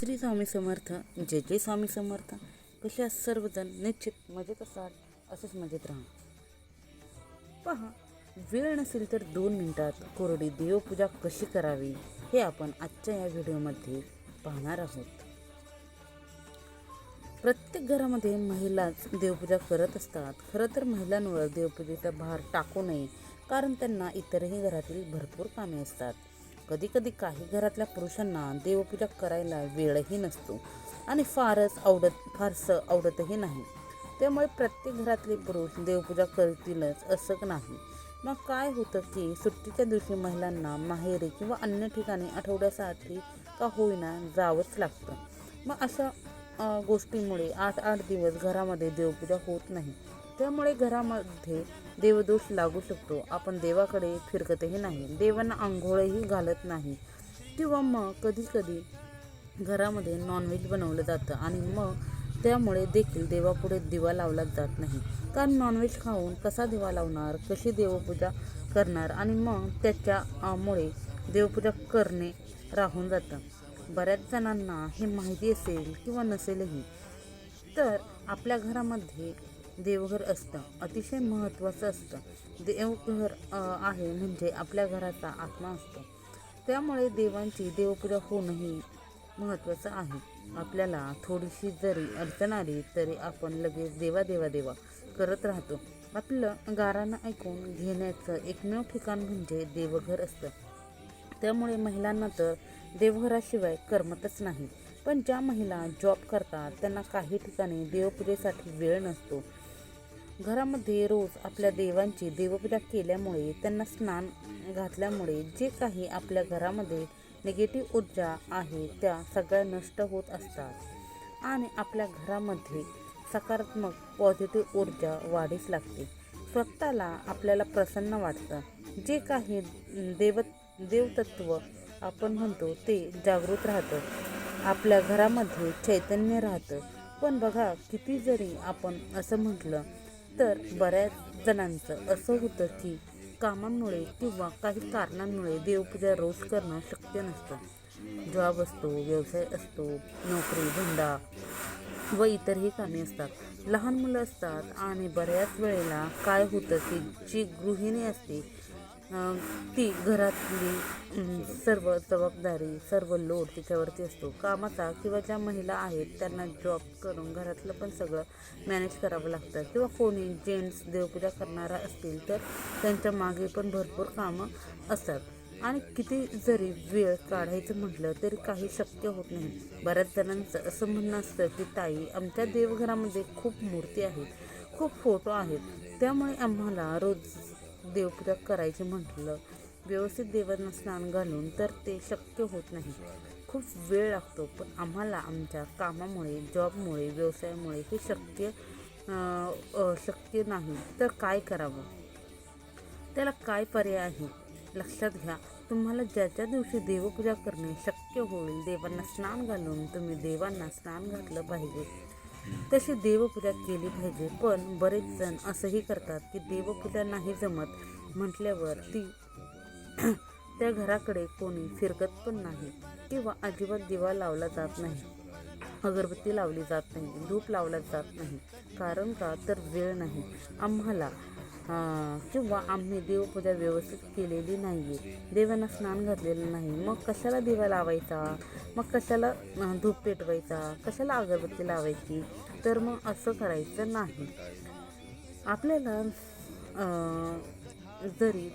श्री स्वामी समर्थ जय जय स्वामी समर्थ. कसे सर्वजण निश्चित मजेत असाल असंच मजेत राहा. पहा वेळ नसेल तर दोन मिनिटात कोरडी देवपूजा कशी करावी हे आपण आजच्या या व्हिडिओमध्ये पाहणार आहोत. प्रत्येक घरामध्ये महिलाच देवपूजा करत असतात. खरं तर महिलांवर देवपूजेचा भार टाकू नये कारण त्यांना इतरही घरातील भरपूर कामे असतात. कधी कधी काही घरातल्या पुरुषांना देवपूजा करायला वेळही नसतो आणि फारच आवडत फारसं आवडतही नाही. त्यामुळे प्रत्येक घरातले पुरुष देवपूजा करतीलच असं नाही. मग काय होतं की सुट्टीच्या दिवशी महिलांना माहेरी किंवा अन्य ठिकाणी आठवड्यासाठी का होईना जावंच लागतं. मग अशा गोष्टीमुळे आठ आठ दिवस घरामध्ये देवपूजा होत नाही. त्यामुळे घरामध्ये देवदोष लागू शकतो. आपण देवाकडे फिरकतही नाही. देवांना आंघोळही घालत नाही. किंवा मग कधी कधी घरामध्ये नॉनव्हेज बनवलं जातं आणि मग त्यामुळे देखील देवापुढे दिवा लावला जात नाही. कारण नॉनव्हेज खाऊन कसा दिवा लावणार कशी देवपूजा करणार आणि मग त्याच्यामुळे देवपूजा करणे राहून जातं. बऱ्याच जणांना हे माहिती असेल किंवा नसेलही तर आपल्या घरामध्ये देवघर असतं. अतिशय महत्त्वाचं असतं. देवघर आहे म्हणजे आपल्या घराचा आत्मा असतो. त्यामुळे देवांची देवपूजा होणंही महत्त्वाचं आहे. आपल्याला थोडीशी जरी अडचण आली तरी आपण लगेच देवा देवा देवा करत राहतो. आपलं गारानं ऐकून घेण्याचं एकमेव ठिकाण म्हणजे देवघर असतं. त्यामुळे महिलांना तर देवघराशिवाय करमतच नाही. पण ज्या महिला जॉब करतात त्यांना काही ठिकाणी देवपूजेसाठी वेळ नसतो. घरामध्ये रोज आपल्या देवांची देवपूजा केल्यामुळे त्यांना स्नान घातल्यामुळे जे काही आपल्या घरामध्ये निगेटिव्ह ऊर्जा आहे त्या सगळ्या नष्ट होत असतात. आणि आपल्या घरामध्ये सकारात्मक पॉझिटिव्ह ऊर्जा वाढीस लागते. स्वतःला आपल्याला प्रसन्न वाटतं. जे काही देव देवतत्व आपण म्हणतो ते जागृत राहतं. आपल्या घरामध्ये चैतन्य राहतं. पण बघा किती जरी आपण असं म्हटलं तर बऱ्याच जणांचं असं होतं की कामांमुळे किंवा काही कारणांमुळे देवपूजा रोज करणं शक्य नसतं. जॉब असतो व्यवसाय असतो नोकरी धंदा व इतरही कामे असतात. लहान मुलं असतात आणि बऱ्याच वेळेला काय होतं की जी गृहिणी असते ती घरातली सर्व जबाबदारी सर्व लोड तिच्यावरती असतो. कामाचा किंवा ज्या महिला आहेत त्यांना जॉब करून घरातलं पण सगळं मॅनेज करावं लागतं. किंवा कोणी जेंट्स देवपूजा करणारा असतील तर त्यांच्या मागे पण भरपूर कामं असतात. आणि किती जरी वेळ काढायचं म्हटलं तरी काही शक्य होत नाही. बऱ्याच जणांचं असं म्हणणं असतं की ताई आमच्या देवघरामध्ये खूप मूर्ती आहेत खूप फोटो आहेत. त्यामुळे आम्हाला रोज देवपूजा करायची म्हटलं व्यवस्थित देवांना स्नान घालून तर ते शक्य होत नाही. खूप वेळ लागतो पण आम्हाला आमच्या कामामुळे जॉबमुळे व्यवसायामुळे हे शक्य शक्य नाही. तर काय करावं? त्याला काय पर्याय आहे? लक्षात घ्या तुम्हाला ज्याच्या दिवशी देवपूजा करणे शक्य होईल देवांना स्नान घालून तुम्ही देवांना स्नान घातलं पाहिजे. तशी देवपूजा केली पाहिजे. पण बरेच जण असंही करतात की देवपूजा नाही जमत म्हटल्यावर ती त्या घराकडे कोणी फिरकत पण नाही किंवा अजिबात दिवा लावला जात नाही. अगरबत्ती लावली जात नाही. धूप लावला जात नाही. कारण का? तर वेळ नाही. आम्हाला किंवा आम्ही देवपूजा व्यवस्थित केलेली नाही आहे देवांना स्नान घातलेलं नाही. मग कशाला दिवा लावायचा? मग कशाला धूप पेटवायचा? कशाला अगरबत्ती लावायची? तर मग असं करायचं नाही. आपल्याला जरी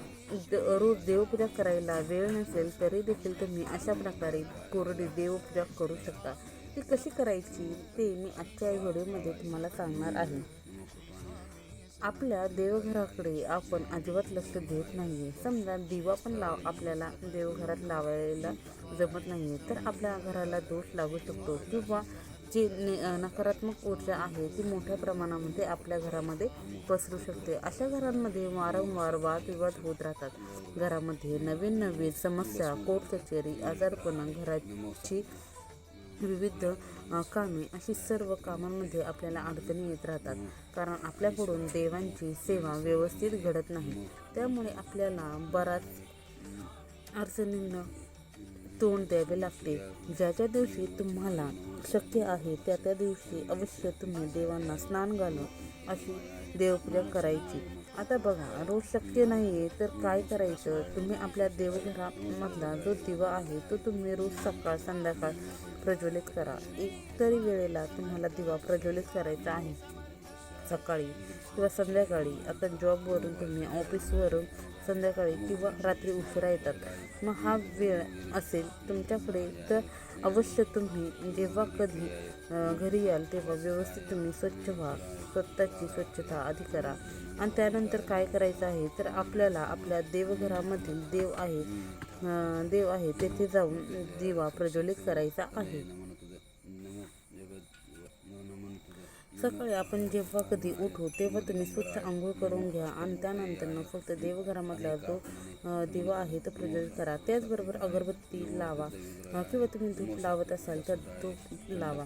द- रोज देवपूजा करायला वेळ नसेल तरी देखील तुम्ही अशा प्रकारे कोरडी देवपूजा करू शकता. ती कशी करायची ते मी आजच्या व्हिडिओमध्ये तुम्हाला सांगणार आहे. आपल्या देवघराकडे आपण अजिबात लक्ष देत नाही आहे समजा दिवा पण लाव आपल्याला देवघरात लावायला जमत नाही आहे तर आपल्या घराला दोष लागू शकतो. किंवा जी नकारात्मक ऊर्जा आहे ती मोठ्या प्रमाणामध्ये आपल्या घरामध्ये पसरू शकते. अशा घरांमध्ये वारंवार वादविवाद होत राहतात. घरामध्ये नवीन नवीन समस्या कोर्ट कचेरी आजारपणा घराची विविध कामे अशी सर्व कामांमध्ये आपल्याला अडचणी येत राहतात. कारण आपल्याकडून देवांची सेवा व्यवस्थित घडत नाही. त्यामुळे आपल्याला बराच अडचणींना तोंड द्यावे लागते. ज्या ज्या दिवशी तुम्हाला शक्य आहे त्या त्या दिवशी अवश्य तुम्ही देवांना स्नान घालून अशी देवपूजा करायची. आता बघा रोज शक्य नाही आहे तर काय करायचं? तुम्ही आपल्या देवघरामधला जो दिवा आहे तो तुम्ही रोज सकाळ संध्याकाळ प्रज्वलित करा. एक तरी वेळेला तुम्हाला दिवा प्रज्वलित करायचा आहे. सकाळी किंवा संध्याकाळी. आता जॉबवरून तुम्ही ऑफिसवरून संध्याकाळी किंवा रात्री उशिरा येतात. मग हा वेळ असेल तुमच्याकडे तर अवश्य तुम्ही जेव्हा कधी घरी याल तेव्हा व्यवस्थित तुम्ही स्वच्छ व्हा. स्वतःची स्वच्छता आधी करा. आणि त्यानंतर काय करायचं आहे? तर आपल्याला आपल्या देवघरामधील देव आहे देव आहे तेथे जाऊन दिवा प्रज्वलित करायचा आहे. सकाळी आपण जेव्हा कधी उठू तेव्हा तुम्ही स्वच्छ आंघोळ करून घ्या आणि त्यानंतर फक्त देवघरामधला जो दिवा आहे तो प्रज्वलित करा. त्याचबरोबर अगरबत्ती लावा. किंवा तुम्ही धूप लावत असाल तर धूप लावा.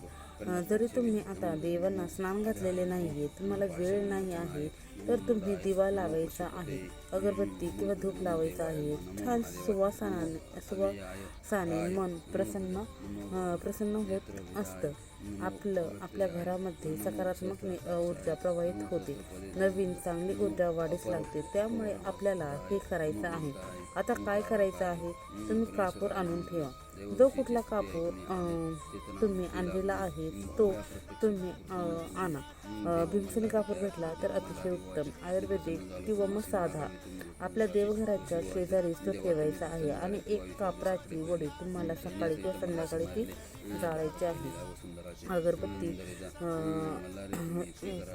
जरी तुम्ही आता देवांना स्नान घातलेले नाही आहे तुम्हाला वेळ नाही आहे तर तुम्ही दिवा लावायचा आहे अगरबत्ती किंवा धूप लावायचा आहे. छान सुवासाने सुवासाने मन प्रसन्न प्रसन्न होत असतं. आपलं आपल्या घरामध्ये सकारात्मक ऊर्जा प्रवाहित होते. नवीन चांगली ऊर्जा वाढीस लागते. त्यामुळे आपल्याला हे करायचं आहे. आता काय करायचं आहे? तुम्ही कापूर आणून ठेवा. जो कुठला कापूर तुम्ही आणलेला आहे तो तुम्ही आणा. अ, भीमसेनी कापूर भेटला तर अतिशय उत्तम. आयुर्वेदिक किंवा मग साधा. आपल्या देवघराच्या शेजारीच तो ठेवायचा आहे. आणि एक कापराची वडी तुम्हाला सकाळी किंवा संध्याकाळी ती जाळायची आहे. अगरबत्ती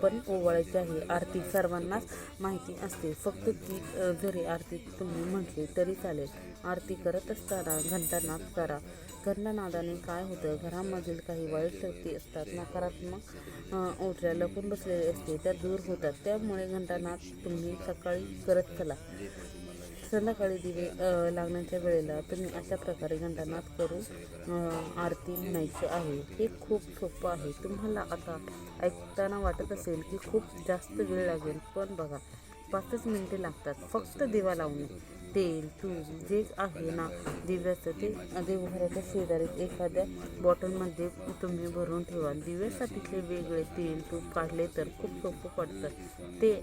पण ओवाळायची आहे. आरती सर्वांनाच माहिती असते. फक्त ती जरी आरती तुम्ही म्हटली तरी चालेल. आरती करत असताना घंटानाद करा. घंटानादाने काय होतं? घरामधील काही वाईट शक्ती असतात. नकारात्मक ओढ्या लपून बसलेले असते. त्या दूर होतात. त्यामुळे घंटानाद तुम्ही सकाळी करत चला. संध्याकाळी दिवे लागण्याच्या वेळेला तुम्ही अशा प्रकारे घंटानाद करून आरती म्हणायची आहे. हे खूप सोपं आहे. तुम्हाला आता ऐकताना वाटत असेल की खूप जास्त वेळ लागेल पण बघा पाचच मिनिटे लागतात. फक्त दिवा लावणे. तेल तूप जे आहे ना दिव्याचं ते देवघराच्या शेजारी एखाद्या बॉटलमध्ये तुम्ही भरून ठेवा. दिव्यासाठीचे वेगळे तेल तूप काढले तर खूप सोपं पडतं. ते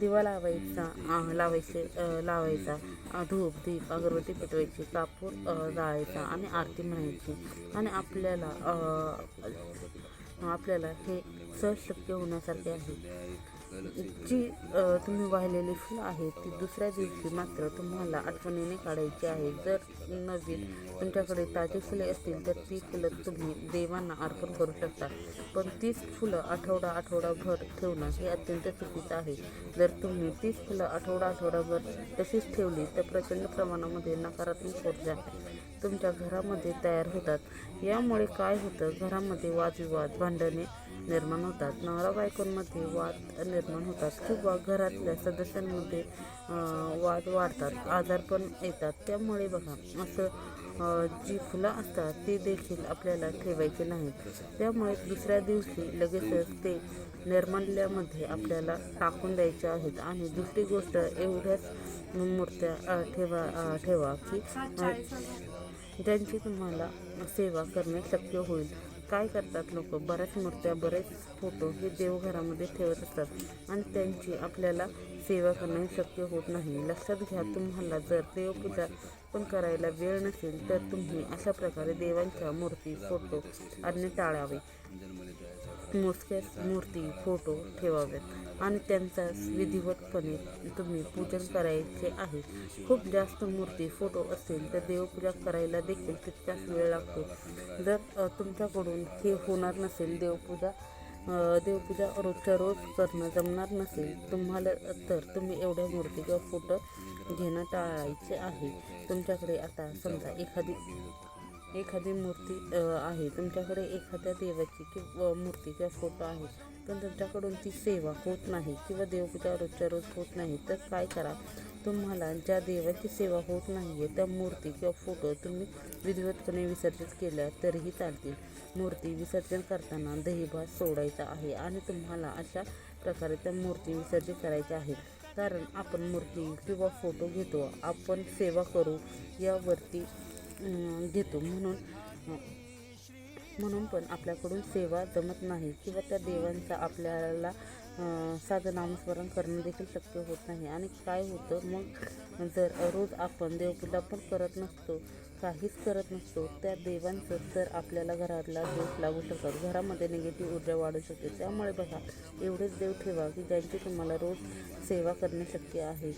दिवा लावायचा लावायचे लावायचा धूप दीप अगरबत्ती पेटवायची कापूर जाळायचा आणि आरती म्हणायची. आणि आपल्याला आपल्याला हे सहज शक्य होण्यासारखे आहे. जी तुम्ही वाहिलेली फुलं आहेत ती दुसऱ्या दिवशी मात्र तुम्हाला आठवणीने काढायची आहे. जर नवीन तुमच्याकडे ताजी फुले असतील तर ती फुलं तुम्ही देवांना अर्पण करू शकता. पण तीच फुलं आठवडा आठवडाभर ठेवणं हे अत्यंत चुकीचं आहे. जर तुम्ही तीच फुलं आठवडा आठवडाभर तशीच ठेवली तर प्रचंड प्रमाणामध्ये नकारात्मक ऊर्जा तुमच्या घरामध्ये तयार होतात. यामुळे काय होतं? घरामध्ये वादविवाद भांडणे निर्माण होतात. नवरा बायकोंमध्ये वाद निर्माण होतात किंवा घरातल्या सदस्यांमध्ये वाद वाढतात आजारपण येतात. त्यामुळे बघा असं जी फुलं असतात ती देखील आपल्याला ठेवायची नाहीत. त्यामुळे दुसऱ्या दिवशी लगेचच ते निर्मल्यामध्ये आपल्याला टाकून द्यायचे आहेत. आणि दुसरी गोष्ट एवढ्याच मूर्त्या ठेवा ठेवा की ज्यांची तुम्हाला सेवा करणे शक्य होईल. काय करतात लोक? बऱ्याच मूर्त्या बरेच फोटो हे देवघरामध्ये ठेवत असतात आणि त्यांची आपल्याला सेवा करणे शक्य होत नाही. लक्षात घ्या तुम्हाला जर देवपूजा पण करायला वेळ नसेल तर तुम्ही अशा प्रकारे देवांच्या मूर्ती फोटो आणणे टाळावे. मोजक्याच मूर्ती फोटो ठेवाव्यात आणि त्यांचा विधिवतपणे तुम्ही पूजन करायचे आहे. खूप जास्त मूर्ती फोटो असेल तर देवपूजा करायला देखील तितकाच वेळ लागतो. जर तुमच्याकडून हे होणार नसेल देवपूजा देवपूजा रोजच्या रोज करणं जमणार नसेल तुम्हाला तर तुम्ही एवढ्या मूर्ती किंवा फोटो घेणं टाळायचे आहे. तुमच्याकडे आता समजा एखादी एखादी मूर्ती आहे. तुमच्याकडे एखाद्या देवाची किंवा मूर्ती किंवा फोटो आहे. पण तुमच्याकडून ती सेवा होत नाही किंवा देवपूजा रोजच्या रोज होत नाही तर काय करा? तुम्हाला ज्या देवाची सेवा होत नाही आहे त्या मूर्ती किंवा फोटो तुम्ही विधिवतपणे विसर्जित केल्या तरीही चालतील. मूर्ती विसर्जन करताना दहीभात सोडायचा आहे आणि तुम्हाला अशा प्रकारे त्या मूर्ती विसर्जित करायच्या आहेत. कारण आपण मूर्ती किंवा फोटो घेतो आपण सेवा करू यावरती घेतो. म्हणून म्हणून पण आपल्याकडून सेवा जमत नाही किंवा त्या देवांचा आपल्याला साधं नामस्मरण करणं देखील शक्य होत नाही. आणि काय होतं मग जर रोज आपण देवपूजा पण करत नसतो काहीच करत नसतो. त्या देवांचं तर आपल्याला घरातला दोष लागू शकतात घरामध्ये निगेटिव्ह ऊर्जा वाढू शकते. त्यामुळे बघा एवढेच देव ठेवा की ज्यांची तुम्हाला रोज सेवा करणे शक्य आहे.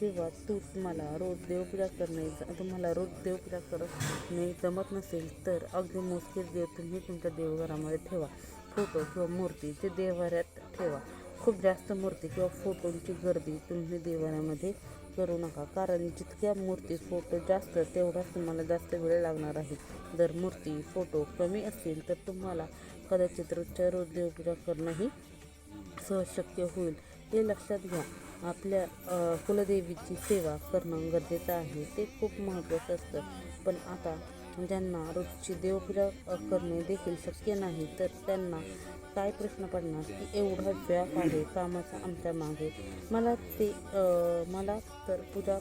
किंवा तू तुम्हाला रोज देवपूजा करणे तुम्हाला रोज देवपूजा करणे जमत नसेल तर अगदी मोजकेच देव तुम्ही तुमच्या देवघरामध्ये ठेवा. फोटो किंवा मूर्ती ते देवाऱ्यात ठेवा. खूप जास्त मूर्ती किंवा फोटोंची गर्दी तुम्ही देवाऱ्यामध्ये करू नका कारण जितक्या मूर्ती फोटो जास्त तेवढाच तुम्हाला जास्त वेळ लागणार आहे. जर मूर्ती फोटो कमी असतील तर तुम्हाला कदाचित रोजच्या रोज देवपूजा करणंही सहज शक्य होईल. हे लक्षात घ्या आपल्या कुलदेवीची सेवा करणं गरजेचं आहे. ते खूप महत्त्वाचं असतं. पण आता ज्यांना रोजची देवपूजा करणे देखील शक्य नाही तर त्यांना काय प्रश्न पडणार? की एवढा व्याप आहे कामाचा आमच्या मागे. मला ते मला तर पूजा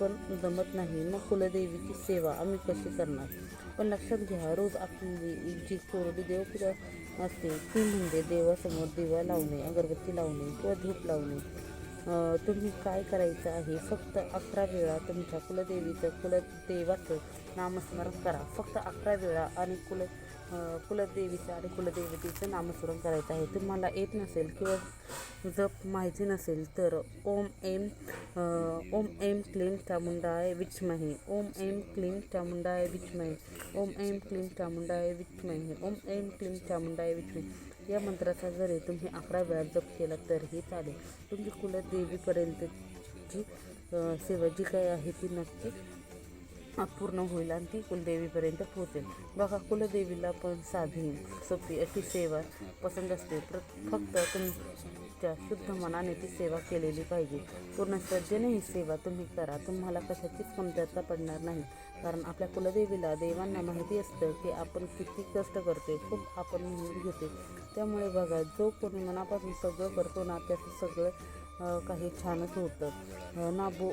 पण जमत नाही. मग कुलदेवीची सेवा आम्ही कशी करणार? पण लक्षात घ्या रोज आपली जी कोरडी देवपूजा असते ती म्हणजे देवासमोर दिवा लावणे अगरबत्ती लावणे किंवा धूप लावणे. तुम्ही काय करायचं आहे? फक्त अकरा वेळा तुमच्या कुलदेवीचं कुलदेवाचं नामस्मरण करा. फक्त अकरा वेळा आणि कुल कुलदेवीचं आणि कुलदेवतेचं नामस्मरण करायचं आहे. तुम्हाला येत नसेल किंवा जप माहिती नसेल तर ओम एम ओम एम क्लीम चामुंडाय विचमहे ओम एम क्लीम चामुंडाय विचमहे ओम एम क्लीम चामुंडाय विचमहे ओम एम क्लीम चामुंडाय विचमहे या मंत्राचा जरी तुम्ही अकरा वेळा जप केला तरीही चालेल. तुमची कुलदेवीपर्यंतची सेवा जी काय आहे ती नक्की पूर्ण होईल आणि ती कुलदेवीपर्यंत पोहोचेल. बघा कुलदेवीला पण साधी सोपी अशी सेवा पसंत असते. प्र फक्त तुमच्या शुद्ध मनाने ती सेवा केलेली पाहिजे. पूर्ण श्रद्धेने ही सेवा तुम्ही करा. तुम्हाला कशाचीच कमतरता पडणार नाही. कारण आपल्या कुलदेवीला देवांना माहिती असतं की आपण किती कष्ट करते खूप आपण मेहनत घेते त्यामुळे बघा जो कोणी मनापासून सगळं करतो ना त्याचं सगळं काही छानच होतं. ना बो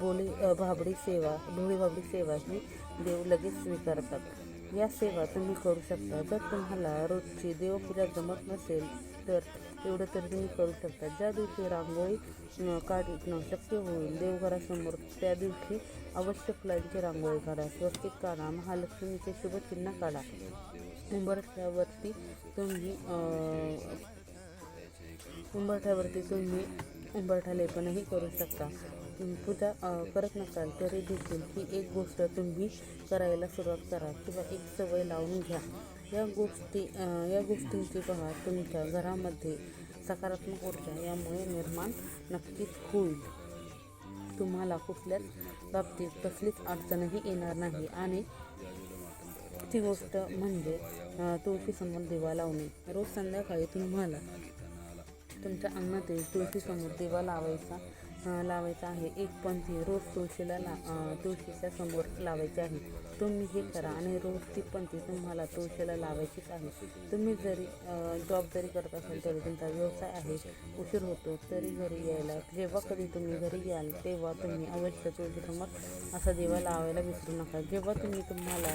बोली भाबडी सेवा भोळी भाबडी सेवा ही देव लगेच स्वीकारतात. या सेवा तुम्ही करू शकता. जर तुम्हाला रोजची देवपूजा जमत नसेल तर एवढं तर तुम्ही करू शकता. ज्या दिवशी रांगोळी काढणं शक्य होईल देवघरासमोर त्या दिवशी अवश्य फुलांची रांगोळी काढा. स्वस्तिक काढा. महालक्ष्मीचे शुभचिन्ह काढा. उंबरठ्यावरती तुम्ही उंबरठ्यावरती तुम्ही उंबरठा लेपनही करू शकता. पूजा करत नसाल तरी देखील ही एक गोष्ट तुम्ही करायला सुरुवात करा किंवा एक सवय लावून घ्या. या गोष्टी या गोष्टींची पहा तुमच्या घरामध्ये सकारात्मक ऊर्जा यामुळे निर्माण नक्कीच होईल. तुम्हाला कुठल्याच बाबतीत कसलीच अडचणही येणार नाही आणि ती गोष्ट म्हणजे तुळशीसमोर दिवा लावणे. रोज संध्याकाळी तुम्हाला तुमच्या अंगणातील तुळशीसमोर दिवा लावायचा लावायचा आहे. एक पंथी रोज तुळशीला ला तुळशीच्या समोर लावायची आहे. तुम्ही हे करा आणि रोज ती पंथी तुम्हाला तुळशीला लावायचीच आहे. तुम्ही जरी जॉब जरी करत असाल तरी तुमचा व्यवसाय आहे उशीर होतो तरी घरी यायला जेव्हा कधी तुम्ही घरी याल तेव्हा तुम्ही अवश्य तुळशीसमोर असा दिवा लावायला विसरू नका. जेव्हा तुम्ही तुम्हाला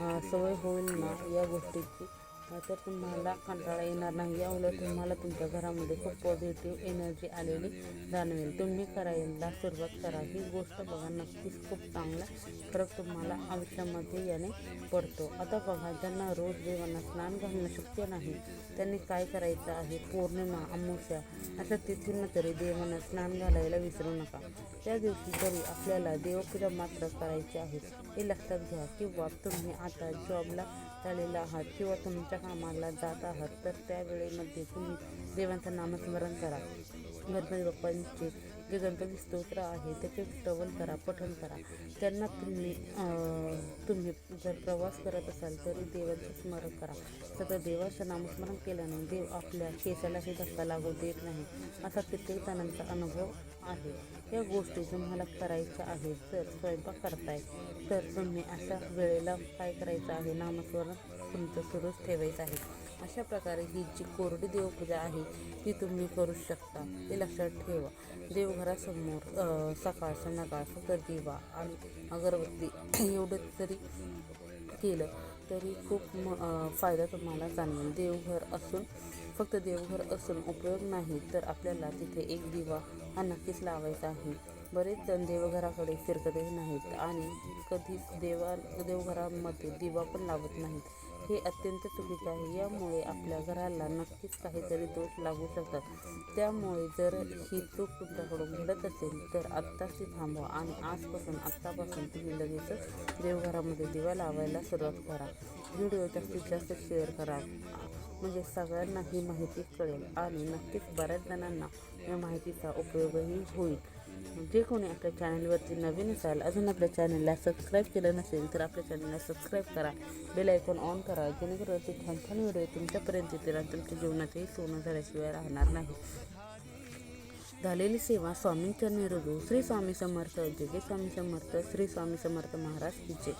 सवय होईल ना या गोष्टीची. तर तुम्हाला कंटाळा येणार नाही. या उलट तुम्हाला तुमच्या घरामध्ये खूप पॉझिटिव्ह एनर्जी आलेली जाणवेल. तुम्ही करायला सुरुवात करा. ही गोष्ट बघा नक्कीच खूप चांगला फरक तुम्हाला आयुष्यामध्ये याने पडतो. आता बघा ज्यांना रोज देवांना स्नान घालणं शक्य नाही त्यांनी काय करायचं आहे? पौर्णिमा अमावस्या अशा तिथून तरी देवांना स्नान घालायला विसरू नका. त्या दिवशी जरी आपल्याला देवपूजा मात्र करायची आहे. हे लक्षात घ्या किंवा तुम्ही आता जॉबला चाललेला आहात किंवा तुमच्या कामाला जात आहात तर त्या वेळेमध्ये तुम्ही देवांचं नामस्मरण करा. गणपती बाप्पांचे जे गणपती स्तोत्र आहे त्याचे श्रवण करा पठण करा. त्यांना तुम्ही तुम्ही जर प्रवास करत असाल तरी देवाचं स्मरण करा. सतत देवाचं नामस्मरण केल्याने देव आपल्या केसालाही धक्का लागू देत नाही. असा कित्येक जणांचा अनुभव आहे. या गोष्टी तुम्हाला करायच्या आहेत जर स्वयंपाक करताय. तर तुम्ही अशा वेळेला काय करायचं आहे? नामस्मरण तुमचं सुरूच ठेवायचं आहे. अशा प्रकारे ही जी कोरडी देवपूजा आहे ती तुम्ही करू शकता. ते लक्षात ठेवा. देवघरासमोर सकाळ संध्याकाळ फक्त दिवा आणि अगरबत्ती एवढं तरी केलं तरी खूप म फायदा तुम्हाला जाणवेल. देवघर असून फक्त देवघर असून उपयोग नाही तर आपल्याला तिथे एक दिवा हा नक्कीच लावायचा आहे. बरेच जण देवघराकडे फिरकतही नाहीत आणि कधी देवा देवघरामध्ये दिवा पण लावत नाहीत. हे अत्यंत चुकीचे आहे. यामुळे आपल्या घराला नक्कीच काहीतरी दोष लागू शकतात. त्यामुळे जर ही चूक तुमच्याकडून घडत असेल तर आत्ताशी थांबवा आणि आजपासून आत्तापासून तुम्ही लगेचच देवघरामध्ये दिवा लावायला सुरुवात करा. व्हिडिओ जास्तीत जास्त शेअर करा. म्हणजे सगळ्यांना ही माहिती कळेल आणि नक्कीच बऱ्याच जणांना या माहितीचा उपयोगही होईल. जे कोणी आपल्या चॅनलवरती नवीन असाल अजून आपल्या चॅनलला सबस्क्राईब केलं नसेल तर आपल्या चॅनलला सबस्क्राईब करा। बेल आयकॉन ऑन करा जेणेकरून ते छान छान व्हिडिओ तुमच्यापर्यंत येतील आणि तुमच्या जीवनातही सोनं झाल्याशिवाय राहणार नाही झालेली सेवा स्वामींच्या निरोधू श्री स्वामी समर्थ जगे स्वामी समर्थ श्री स्वामी समर्थ महाराज हिचे